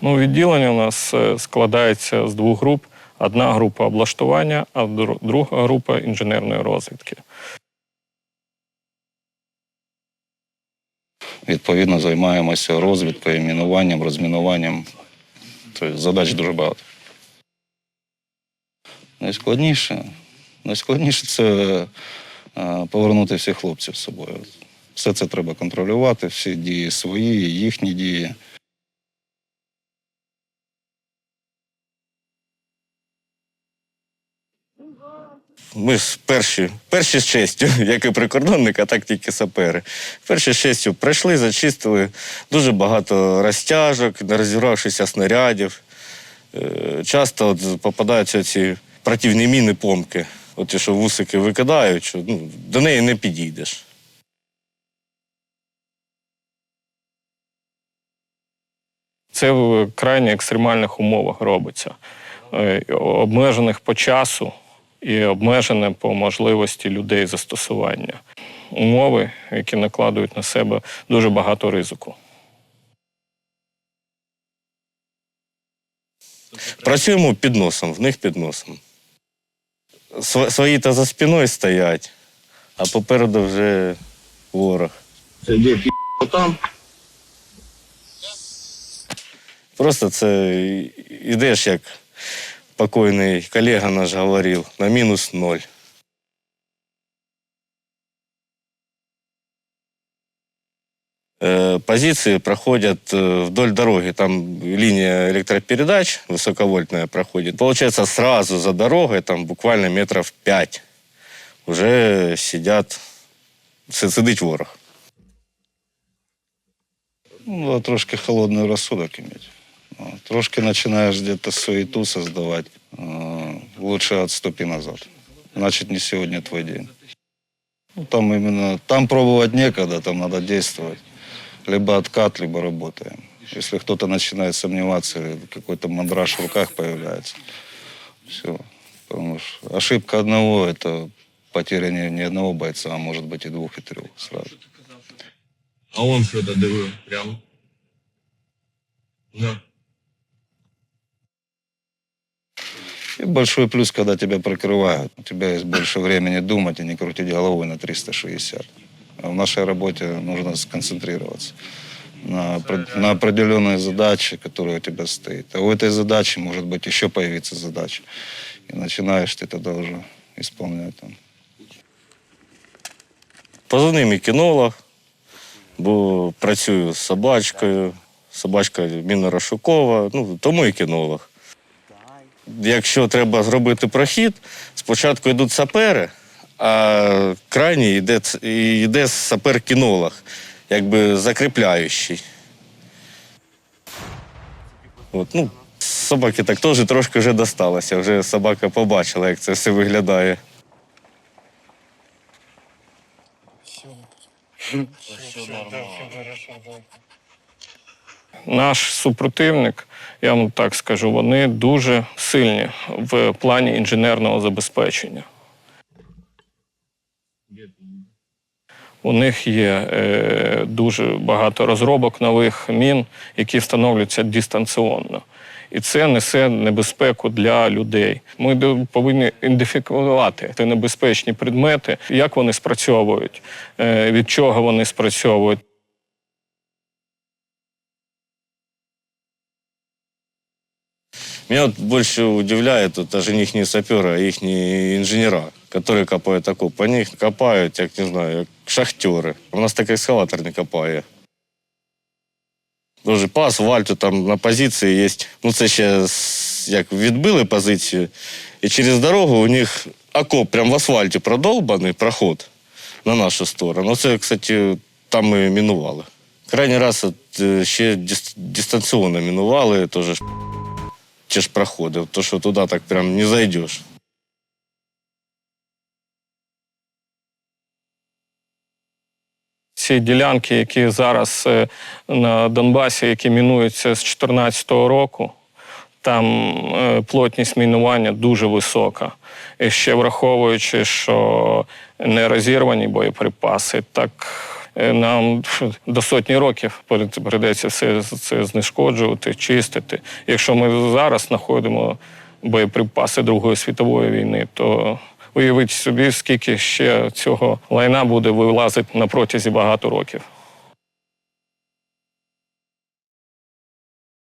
Ну, відділення у нас е, складається з двох груп. Одна група облаштування, а друга група інженерної розвідки. Відповідно, займаємося розвідкою, мінуванням, розмінуванням. Тобто задач дуже багато. Найскладніше, найскладніше це е, повернути всіх хлопців з собою. Все це треба контролювати, всі дії свої, їхні дії. Ми ж перші, перші з честю, як і прикордонник, а так тільки сапери. Перші з честю пройшли, зачистили дуже багато розтяжок, не розірвавшися снарядів. Е, Часто от попадаються ці противні міни помки. От ті, що вусики викидають, ну, до неї не підійдеш. Це в крайні екстремальних умовах робиться, Е, обмежених по часу і обмежене по можливості людей застосування. Умови, які накладують на себе дуже багато ризику. Працюємо під носом, в них під носом. Свої то за спиною стоять, а попереду вже ворог. Це де пі там? Просто це ідеш, як покойний колега наш говорив, на мінус ноль. Э, Позиции проходят э, вдоль дороги. Там линия электропередач высоковольтная проходит. Получается, сразу за дорогой, там буквально метров пять, уже сидят, си- сидить ворог. Ну, да, трошки холодний розсудок иметь. Трошки починаєш где-то суету создавать. Э, Лучше отступи назад. Значит, не сегодня твой день. Ну, там именно, там пробовать некогда, там надо действовать. Либо откат, либо работаем. Если кто-то начинает сомневаться, какой-то мандраж в руках появляется, все. Потому что ошибка одного – это потеря не, не одного бойца, а может быть и двух, и трех сразу. А он що то дивив прямо. Да. большой плюс, когда тебя прикрывают. У тебя есть больше времени думать и не крутить головой на 360. А в нашей работе нужно сконцентрироваться на, опре- на определенной задаче, которая у тебя стоит. А у этой задачи может быть еще появиться задача. И начинаешь ты тогда уже исполнять там. Позивний мій кінолог, бо працюю з собачкою. Собачка мінно-розшукова, ну, тому і кінолог. Якщо треба зробити прохід, спочатку йдуть сапери, а крайній йде, йде сапер-кінолог, якби закріпляючий. От, ну, собаки так теж трошки вже досталося. Вже собака побачила, як це все виглядає. Наш супротивник, я вам так скажу, вони дуже сильні в плані інженерного забезпечення. У них є е, дуже багато розробок нових мін, які встановлюються дистанціонно. І це несе небезпеку для людей. Ми повинні ідентифікувати небезпечні предмети, як вони спрацьовують, е, від чого вони спрацьовують. Меня вот больше удивляет вот даже не их саперы, а их инженера, которые копают окоп. Они их копают, як не знаю, як шахтери. У нас так екскаватор не копає. Дуже по асфальту там на позиції є. Ну це ще як відбили позицію, і через дорогу у них окоп прям в асфальті продолбаний проход на нашу сторону. Це, кстати, там ми мінували. Крайній раз от, е, ще дистанційно мінували, теж ті ж то що туди так прям не зайдеш. ці ділянки, які зараз е, на Донбасі, які мінуються з 2014 року, там е, плотність мінування дуже висока. І ще враховуючи, що не розірвані боєприпаси, так нам до сотні років прийдеться все це знешкоджувати, чистити. Якщо ми зараз знаходимо боєприпаси Другої світової війни, то уявіть собі, скільки ще цього лайна буде вилазити на протязі багато років.